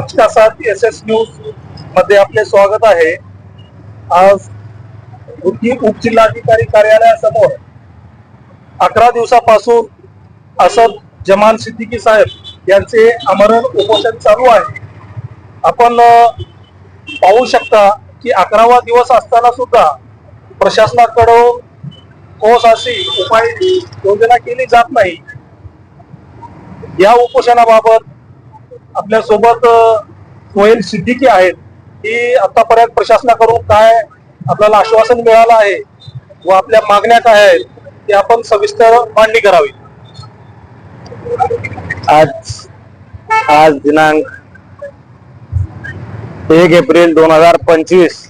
पंचकासात S S न्यूजमध्ये आपले स्वागत आहे. आज उपजिल्हाधिकारी कार्यालयासमोर अकरा दिवसापासून असद जमान सिद्दीकी साहेब यांचे आमरण उपोषण चालू आहे. आपण पाहू शकता की अकरावा दिवस असताना सुद्धा प्रशासनाकडून कोस अशी उपाय योजना केली जात नाही. या उपोषणाबाबत आपल्यासोबत सोहेल सिद्दीकी आहेत. की आतापर्यंत प्रशासनाकडून काय आपल्याला आश्वासन मिळालं आहे व आपल्या मागण्या काय आहेत ते आपण सविस्तर मांडणी करावी. आज आज दिनांक एक एप्रिल दोन हजार पंचवीस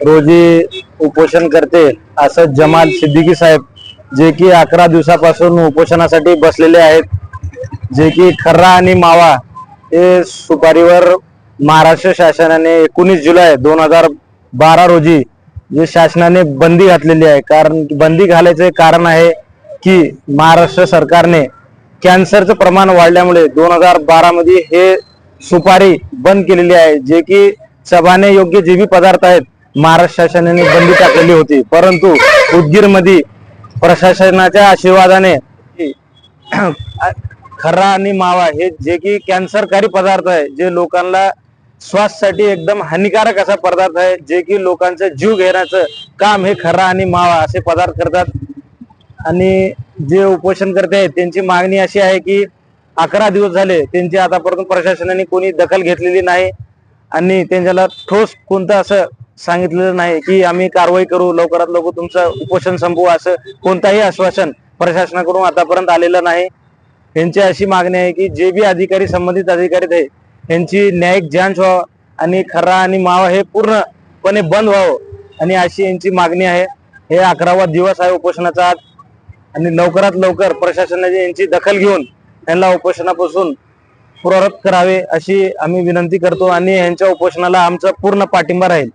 रोजी उपोषण करते असं जमाल सिद्दीकी साहेब जे की अकरा दिवसापासून उपोषणासाठी बसलेले आहेत जे की खर्रा आणि मावा हे सुपारीवर महाराष्ट्र शासनाने एकोणीस जुलै दोन हजार बारा रोजी जे शासनाने बंदी घातलेली आहे. कारण बंदी घालायचे कारण आहे की महाराष्ट्र सरकारने कॅन्सरचं प्रमाण वाढल्यामुळे दोन हजार बारा मध्ये हे सुपारी बंद केलेली आहे. जे की चबाने योग्य जे बी पदार्थ आहेत महाराष्ट्र शासनाने बंदी टाकलेली होती. परंतु उदगीरमध्ये प्रशासनाच्या आशीर्वादाने खर्रा आणि मावा हे जे की कॅन्सरकारी पदार्थ आहे जे लोकांना श्वाससाठी एकदम हानिकारक असा पदार्थ आहे जे की लोकांचा जीव घेण्याचं काम हे खर्रा आणि मावा असे पदार्थ करतात. आणि जे उपोषण करते आहेत त्यांची मागणी अशी आहे की अकरा दिवस झाले त्यांची आतापर्यंत प्रशासनाने कोणी दखल घेतलेली नाही आणि त्यांच्याला ठोस कोणतं असं सांगितलेलं नाही की आम्ही कारवाई करू लवकरात लवकर तुमचं उपोषण संपवू असं कोणताही आश्वासन प्रशासनाकडून आतापर्यंत आलेलं नाही. यांची अशी मागणी आहे की जे बी अधिकारी संबंधित अधिकारी आहे यांची न्यायिक जांच व्हावं आणि खर्रा आणि मावा हे पूर्णपणे बंद व्हावं आणि अशी यांची मागणी आहे. हे अकरावा दिवस आहे उपोषणाचा आज आणि लवकरात लवकर प्रशासनाने यांची दखल घेऊन यांना उपोषणापासून पुनरावृत्त करावे अशी आम्ही विनंती करतो आणि यांच्या उपोषणाला आमचा पूर्ण पाठिंबा राहील.